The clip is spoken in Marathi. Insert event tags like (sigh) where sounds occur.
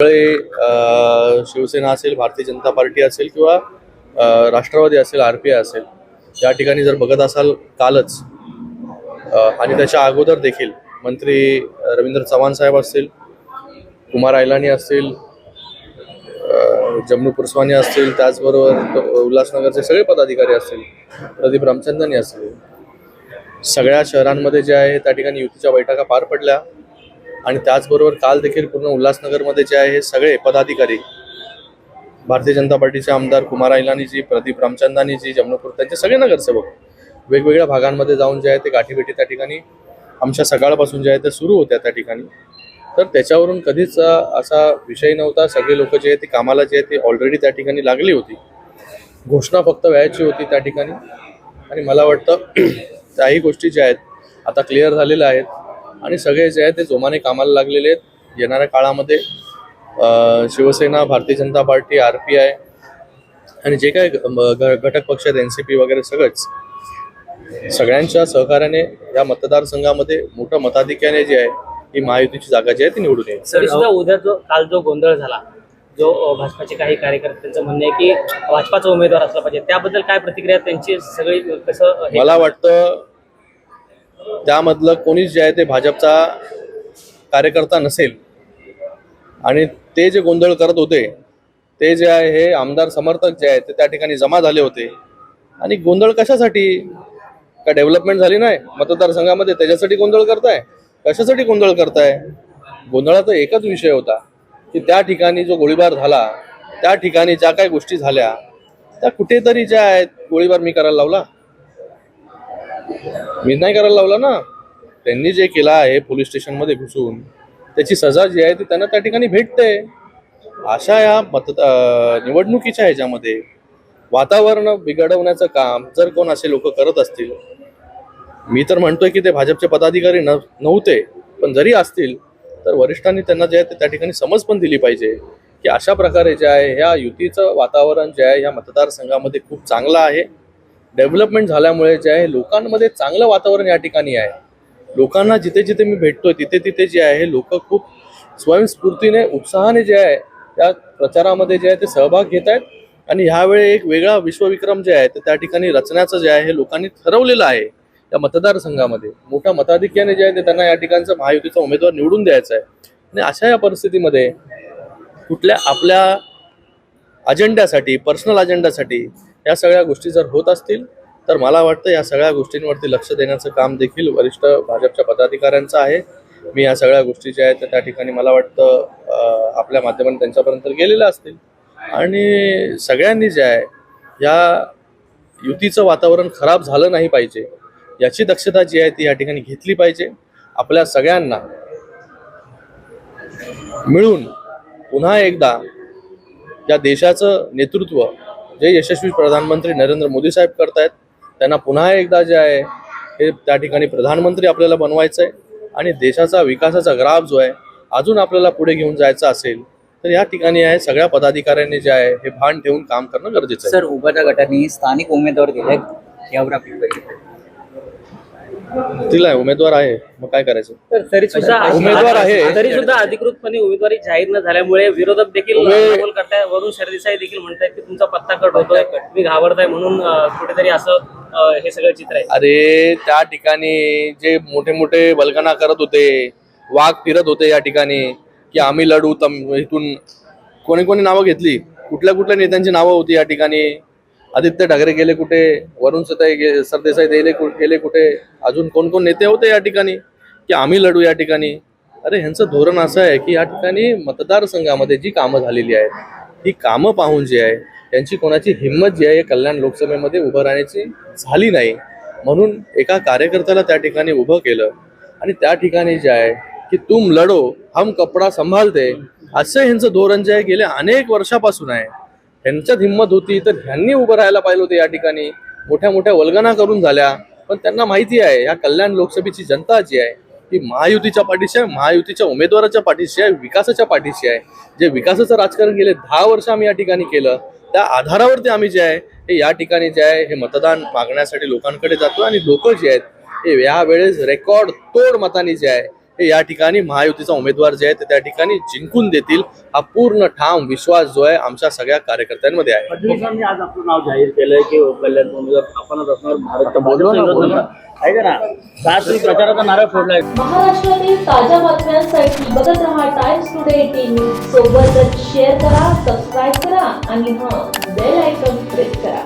सगळे शिवसेना असेल भारतीय जनता पार्टी असेल किंवा राष्ट्रवादी असेल आर पी आय असेल या ठिकाणी जर बघत असाल कालच आणि त्याच्या अगोदर देखील मंत्री रवींद्र चव्हाण साहेब असतील कुमार आयलानी असतील जम्मू पुरस्वानी असतील त्याचबरोबर उल्हासनगरचे सगळे पदाधिकारी असतील प्रदीप रामचंदनी असतील सगळ्या शहरांमध्ये जे आहे त्या ठिकाणी युतीच्या बैठका पार पडल्या. आणि त्याचबरोबर काल देखील पूर्ण उल्हासनगरमध्ये जे आहे हे सगळे पदाधिकारी भारतीय जनता पार्टीचे आमदार कुमार ऐलानीजी प्रदीप रामचंदानीजी जमनपूर त्यांचे सगळे नगरसेवक वेगवेगळ्या भागांमध्ये जाऊन जे आहे ते गाठीभेटी त्या ठिकाणी आमच्या सकाळपासून जे आहे ते सुरू होत्या त्या ठिकाणी. तर त्याच्यावरून कधीच असा विषय नव्हता. सगळे लोक जे आहे ते कामाला जे आहे ते ऑलरेडी त्या ठिकाणी लागली होती. घोषणा फक्त व्हायची होती त्या ठिकाणी. आणि मला वाटतं (clears throat) त्याही गोष्टी ज्या आहेत आता क्लिअर झालेल्या आहेत. आणि सगळे जे आहे ते जोमाने कामाला लागलेले आहेत. येणाऱ्या काळामध्ये Shiv Sena Bharatiya Janata party R P I आणि जे घ- घटक पक्ष आहेत एन सी पी वगैरे सगळंच सगळ्यांच्या सहकार्याने या मतदारसंघामध्ये मोठं मताधिक्याने जे आहे ही महायुतीची जागा जी आहे ती निवडून येईल. तरी सुद्धा उद्या जो काल जो गोंधळ झाला जो भाजपाचे काही कार्यकर्त्यांचं म्हणणं आहे की भाजपाचा उमेदवार असला पाहिजे त्याबद्दल काय प्रतिक्रिया त्यांची? सगळी कसं मला वाटतं त्यामधलं कोणीच जे आहे ते भाजपचा कार्यकर्ता नसेल. आणि ते जे गोंधळ करत होते ते जे आहे हे आमदार समर्थक जे आहेत ते त्या ठिकाणी जमा झाले होते. आणि गोंधळ कशासाठी? का डेव्हलपमेंट झाली नाही? मतदारसंघामध्ये त्याच्यासाठी गोंधळ करताय? कशासाठी गोंधळ करताय? गोंधळाचा एकच विषय होता की त्या ठिकाणी जो गोळीबार झाला त्या ठिकाणी ज्या काही गोष्टी झाल्या त्या कुठेतरी ज्या आहेत गोळीबार मी करायला लावला. मी नाही करायला लावला ना त्यांनी जे केलं आहे पोलीस स्टेशनमध्ये घुसून त्याची सजा जी आहे ती त्यांना त्या ठिकाणी भेटते. अशा या मत निवडणुकीच्या ह्याच्यामध्ये वातावरण बिघडवण्याचं काम जर कोण असे लोक करत असतील मी तर म्हणतोय की ते भाजपचे पदाधिकारी न नव्हते पण जरी असतील तर वरिष्ठांनी त्यांना जे आहे ते त्या ठिकाणी समज पण दिली पाहिजे की अशा प्रकारे जे आहे ह्या युतीचं वातावरण जे आहे ह्या मतदारसंघामध्ये खूप चांगलं आहे. डेव्हलपमेंट झाल्यामुळे जे आहे लोकांमध्ये चांगलं वातावरण या ठिकाणी आहे. लोकांना जिथे जिथे मी भेटतोय तिथे तिथे जे आहे लोक खूप स्वयंस्फूर्तीने उत्साहाने जे आहे त्या प्रचारामध्ये जे आहे ते सहभाग घेत आहेत. आणि ह्यावेळी एक वेगळा विश्वविक्रम जे आहे ते त्या ठिकाणी रचण्याचं जे आहे हे लोकांनी ठरवलेलं आहे. या मतदारसंघामध्ये मोठ्या मताधिक्याने जे आहे ते त्यांना या ठिकाणचा महायुतीचा उमेदवार निवडून द्यायचा आहे. आणि अशा या परिस्थितीमध्ये कुठल्या आपल्या अजेंड्यासाठी पर्सनल अजेंडासाठी या सगळ्या गोष्टी जर होत असतील तर मला वाटतं या सगळ्या गोष्टींवरती लक्ष देण्याचं काम देखील वरिष्ठ भाजपच्या पदाधिकाऱ्यांचं आहे. मी या सगळ्या गोष्टी ज्या आहेत त्या त्या ठिकाणी मला वाटतं आपल्या माध्यमाने त्यांच्यापर्यंत गेलेल्या असतील. आणि सगळ्यांनी जे आहे या युतीचं वातावरण खराब झालं नाही पाहिजे. याची दक्षता जी आहे ती या ठिकाणी घेतली पाहिजे. आपल्या सगळ्यांना मिळून पुन्हा एकदा या देशाचं नेतृत्व जे यशस्वी प्रधानमंत्री नरेंद्र मोदी साहेब करतायत त्यांना पुन्हा एकदा जे आहे हे त्या ठिकाणी प्रधानमंत्री आपल्याला बनवायचं आहे आणि देशाचा विकासाचा ग्राफ जो आहे अजून आपल्याला पुढे घेऊन जायचा असेल तर या ठिकाणी आहे सगळ्या पदाधिकाऱ्यांनी जे आहे हे भान ठेवून काम करणं गरजेचं आहे. सर उभाटा गटाने स्थानिक उमेदवार दिले यावर आपली तिला उमेदवार आहे. मग काय करायचं? तर तरी सुद्धा उमेदवार आहे. तरी सुद्धा अधिकृतपणे उमेदवारी जाहीर न झाल्यामुळे विरोधक देखील उमे- करताय. वरून सरदेसाई देखील म्हणतायत की तुमचा पत्ता कट होतोय. तुम्ही घाबरताय म्हणून अ, कुठेतरी असं अ, हे सगळं चित्र आहे. अरे त्या ठिकाणी जे मोठे मोठे वल्गना करत होते वाघ फिरत होते या ठिकाणी की आम्ही लढू तम इथून कोणी कोणी नावं घेतली. कुठल्या कुठल्या नेत्यांची नावं होती या ठिकाणी? आदित्य ठाकरे गेले कुठे? वरुण सताई गे सरदेसाई गेले गेले कुठे? अजून कोण कोण नेते होते या ठिकाणी? की आम्ही लढू या ठिकाणी? अरे ह्यांचं धोरण असं आहे की या ठिकाणी मतदारसंघामध्ये जी कामं झालेली आहेत ही कामं पाहून जी आहे त्यांची कोणाची हिंमत जी आहे कल्याण लोकसभेमध्ये उभं राहण्याची झाली नाही. म्हणून एका कार्यकर्त्याला त्या ठिकाणी उभं केलं. आणि त्या ठिकाणी जे आहे की तुम लढो हम कपडा संभालते असं ह्यांचं धोरण जे आहे गेल्या अनेक वर्षापासून आहे. ह्यांच्यात हिंमत होती तर ह्यांनी उभं राहायला पाहिजे होते या ठिकाणी. मोठ्या मोठ्या वल्गना करून झाल्या. पण त्यांना माहिती आहे या कल्याण लोकसभेची जनता जी आहे ती महायुतीच्या पाठीशी आहे महायुतीच्या उमेदवाराच्या पाठीशी आहे विकासाच्या पाठीशी आहे. जे विकासाचं राजकारण गेले दहा वर्ष आम्ही या ठिकाणी केलं. त्या आधारावरती आम्ही जे आहे हे या ठिकाणी जे आहे हे मतदान मागण्यासाठी लोकांकडे जातो आणि लोक जे आहेत हे या वेळेस रेकॉर्ड तोड मतानी जे आहे हे या ठिकाणी महायुतीचा उमेदवार जे आहे ते त्या ठिकाणी जिंकून देतील हा पूर्ण ठाम विश्वास जो आहे आमच्या सगळ्या कार्यकर्त्यांमध्ये आहे. आज आपलं नाव जाहीर केलंय की कल्याण आपणच असणार प्रचाराचा नारळ फोडलाय. महाराष्ट्रातील ताज्या बातम्यांसाठी बघत रहा टाइम्स टुडे टीव्ही सोबतच शेअर करा सबस्क्राईब करा आणि हां बेल आयकॉन प्रेस करा.